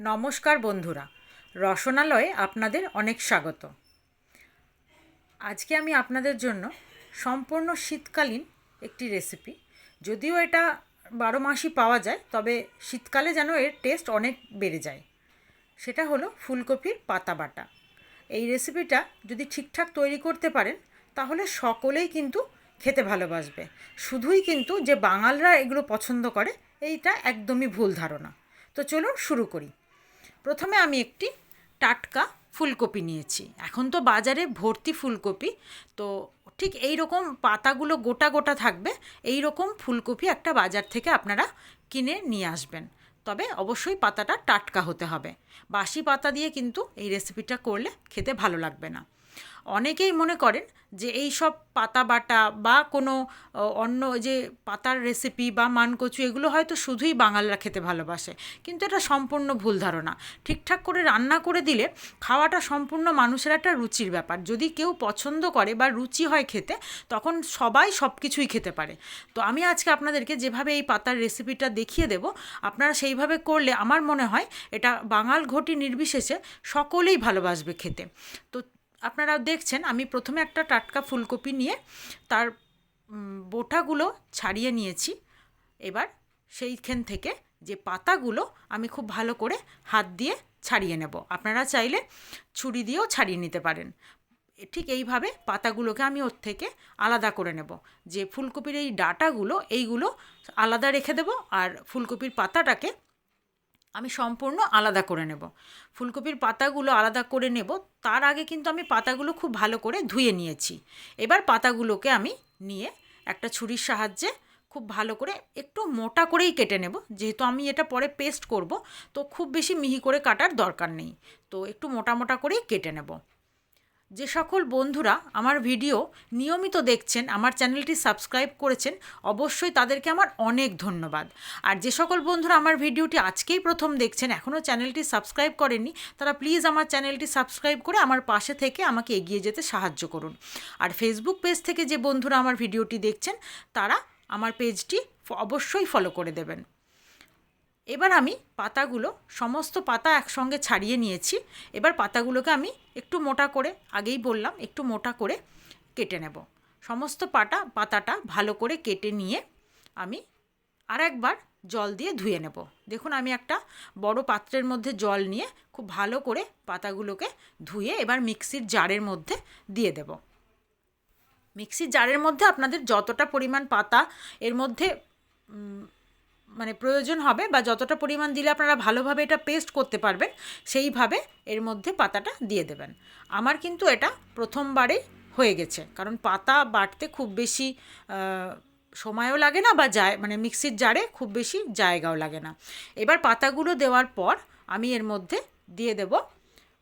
নমস্কার বন্ধুরা, রসনালয়ে আপনাদের অনেক স্বাগত। আজকে আমি আপনাদের জন্য সম্পূর্ণ শীতকালীন একটি রেসিপি। যদিও এটা বারো মাসই পাওয়া যায়, তবে শীতকালে যেন এর টেস্ট অনেক বেড়ে যায়। সেটা হলো ফুলকপির পাতা বাটা। এই রেসিপিটা যদি ঠিকঠাক তৈরি করতে পারেন, তাহলে সকলেই কিন্তু খেতে ভালোবাসবে। শুধুই কিন্তু যে বাঙালরা এগুলো পছন্দ করে, এইটা একদমই ভুল ধারণা। তো চলুন শুরু করি। প্রথমে আমি একটি টাটকা ফুলকপি নিয়েছি। এখন তো বাজারে ভর্তি ফুলকপি, তো ঠিক এই রকম পাতাগুলো গোটা গোটা থাকবে এই রকম ফুলকপি একটা বাজার থেকে আপনারা কিনে নিয়ে আসবেন। তবে অবশ্যই পাতাটা টাটকা হতে হবে। বাসি পাতা দিয়ে কিন্তু এই রেসিপিটা করলে খেতে ভালো লাগবে না। অনেকেই মনে করেন যে এই সব পাতা বাটা বা কোনো অন্য যে পাতার রেসিপি বা মানকচু এগুলো হয়তো শুধুই বাঙালরা খেতে ভালোবাসে। কিন্তু এটা সম্পূর্ণ ভুল ধারণা। ঠিকঠাক করে রান্না করে দিলে খাওয়াটা সম্পূর্ণ মানুষের একটা রুচির ব্যাপার। যদি কেউ পছন্দ করে বা রুচি হয় খেতে, তখন সবাই সব কিছুই খেতে পারে। তো আমি আজকে আপনাদেরকে যেভাবে এই পাতার রেসিপিটা দেখিয়ে দেব, আপনারা সেইভাবে করলে আমার মনে হয় এটা বাঙাল ঘটি নির্বিশেষে সকলেই ভালোবাসবে খেতে। তো আপনারা দেখছেন, আমি প্রথমে একটা টাটকা ফুলকপি নিয়ে তার বোটাগুলো ছাড়িয়ে নিয়েছি। এবার সেইখান থেকে যে পাতাগুলো আমি খুব ভালো করে হাত দিয়ে ছাড়িয়ে নেব। আপনারা চাইলে ছুরি দিয়েও ছাড়িয়ে নিতে পারেন। ঠিক এইভাবে পাতাগুলোকে আমি ওর থেকে আলাদা করে নেব। যে ফুলকপির এই ডাটাগুলো, এইগুলো আলাদা রেখে দেব আর ফুলকপির পাতাটাকে আমি সম্পূর্ণ আলাদা করে নেব। ফুলকপির পাতাগুলো আলাদা করে নেব। তার আগে কিন্তু আমি পাতাগুলো খুব ভালো করে ধুয়ে নিয়েছি। এবার পাতাগুলোকে আমি নিয়ে একটা ছুরির সাহায্যে খুব ভালো করে একটু মোটা করেই কেটে নেব। যেহেতু আমি এটা পরে পেস্ট করব, তো খুব বেশি মিহি করে কাটার দরকার নেই। তো একটু মোটা মোটা করেই কেটে নেব। যে সকল বন্ধুরা আমার ভিডিও নিয়মিত দেখছেন, আমার চ্যানেলটি সাবস্ক্রাইব করেছেন, অবশ্যই তাদেরকে আমার অনেক ধন্যবাদ। আর যে সকল বন্ধুরা আমার ভিডিওটি আজকেই প্রথম দেখছেন, এখনও চ্যানেলটি সাবস্ক্রাইব করেননি, তারা প্লিজ আমার চ্যানেলটি সাবস্ক্রাইব করে আমার পাশে থেকে আমাকে এগিয়ে যেতে সাহায্য করুন। আর ফেসবুক পেজ থেকে যে বন্ধুরা আমার ভিডিওটি দেখছেন, তারা আমার পেজটি অবশ্যই ফলো করে দেবেন। এবার আমি পাতাগুলো, সমস্ত পাতা একসঙ্গে ছাড়িয়ে নিয়েছি। এবার পাতাগুলোকে আমি একটু মোটা করে, আগেই বললাম, একটু মোটা করে কেটে নেব। সমস্ত পাটা, পাতাটা ভালো করে কেটে নিয়ে আমি আর একবার জল দিয়ে ধুয়ে নেব। দেখুন, আমি একটা বড় পাত্রের মধ্যে জল নিয়ে খুব ভালো করে পাতাগুলোকে ধুয়ে এবার মিক্সির জারের মধ্যে দিয়ে দেব। মিক্সির জারের মধ্যে আপনাদের যতটা পরিমাণ পাতা, এর মধ্যে মানে প্রয়োজন হবে বা যতটা পরিমাণ দিলে আপনারা ভালোভাবে এটা পেস্ট করতে পারবেন, সেইভাবে এর মধ্যে পাতাটা দিয়ে দেবেন। আমার কিন্তু এটা প্রথমবারে হয়ে গেছে, কারণ পাতা বাটতে খুব বেশি সময়ও লাগে না বা যায় মানে মিক্সির জারে খুব বেশি জায়গাও লাগে না। এবার পাতাগুলো দেওয়ার পর আমি এর মধ্যে দিয়ে দেব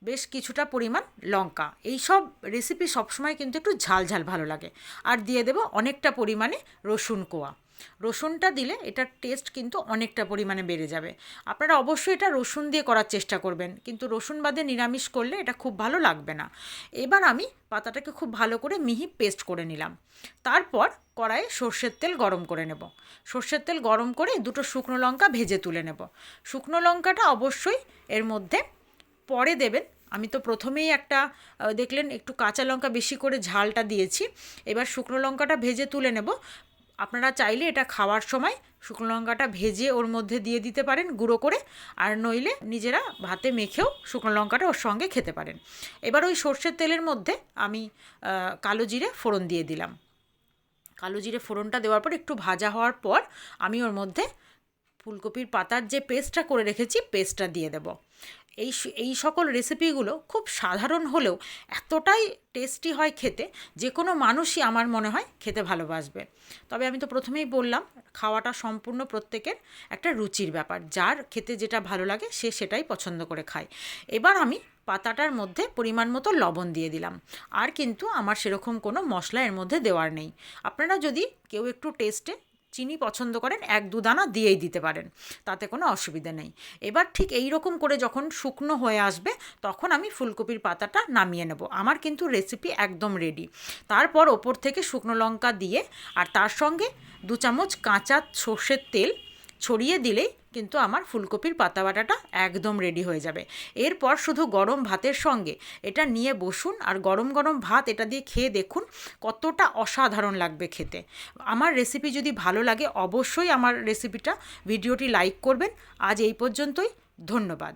বেশ কিছুটা পরিমাণ লঙ্কা। এই সব রেসিপি সবসময় কিন্তু একটু ঝাল ঝাল ভালো লাগে। আর দিয়ে দেব অনেকটা পরিমাণে রসুন কোয়া। রসুনটা দিলে এটার টেস্ট কিন্তু অনেকটা পরিমাণে বেড়ে যাবে। আপনারা অবশ্যই এটা রসুন দিয়ে করার চেষ্টা করবেন, কিন্তু রসুন বাদে নিরামিষ করলে এটা খুব ভালো লাগবে না। এবার আমি পাতাটাকে খুব ভালো করে মিহি পেস্ট করে নিলাম। তারপর কড়াইয়ে সর্ষের তেল গরম করে নেব। সর্ষের তেল গরম করে দুটো শুকনো লঙ্কা ভেজে তুলে নেব। শুকনো লঙ্কাটা অবশ্যই এর মধ্যে পরে দেবেন। আমি তো প্রথমেই একটা দেখলেন একটু কাঁচা লঙ্কা বেশি করে ঝালটা দিয়েছি। এবার শুকনো লঙ্কাটা ভেজে তুলে নেব। আপনারা চাইলে এটা খাওয়ার সময় শুকনো লঙ্কাটা ভেজে ওর মধ্যে দিয়ে দিতে পারেন গুঁড়ো করে, আর নইলে নিজেরা ভাতে মেখেও শুকনো লঙ্কাটা ওর সঙ্গে খেতে পারেন। এবার ওই সর্ষের তেলের মধ্যে আমি কালো জিরে ফোড়ন দিয়ে দিলাম। কালো জিরে ফোড়নটা দেওয়ার পর একটু ভাজা হওয়ার পর আমি ওর মধ্যে ফুলকপির পাতার যে পেস্টটা করে রেখেছি, পেস্টটা দিয়ে দেব। এই এই সকল রেসিপিগুলো খুব সাধারণ হলেও এতটাই টেস্টি হয় খেতে যে কোনো মানুষই আমার মনে হয় খেতে ভালোবাসবে। তবে আমি তো প্রথমেই বললাম, খাওয়াটা সম্পূর্ণ প্রত্যেকের একটা রুচির ব্যাপার। যার খেতে যেটা ভালো লাগে সে সেটাই পছন্দ করে খায়। এবার আমি পাতাটার মধ্যে পরিমাণ মতো লবণ দিয়ে দিলাম। আর কিন্তু আমার সেরকম কোনো মশলা এর মধ্যে দেওয়ার নেই। আপনারা যদি কেউ একটু টেস্টে চিনি পছন্দ করেন, এক দু দানা দিয়েই দিতে পারেন, তাতে কোনো অসুবিধা নেই। এবার ঠিক এই রকম করে যখন শুকনো হয়ে আসবে, তখন আমি ফুলকপির পাতাটা নামিয়ে নেব। আমার কিন্তু রেসিপি একদম রেডি তারপর ওপর থেকে শুকনো লঙ্কা দিয়ে, আর তার সঙ্গে দু চামচ কাঁচা সর্ষের তেল ছড়িয়ে দিলেই কিন্তু আমার ফুলকপির পাতা বাটাটা একদম রেডি হয়ে যাবে। এরপর শুধু গরম ভাতের সঙ্গে এটা নিয়ে বসুন আর গরম গরম ভাত এটা দিয়ে খেয়ে দেখুন কতটা অসাধারণ লাগবে খেতে। আমার রেসিপি যদি ভালো লাগে অবশ্যই আমার রেসিপিটা ভিডিওটি লাইক করবেন। আজ এই পর্যন্তই, ধন্যবাদ।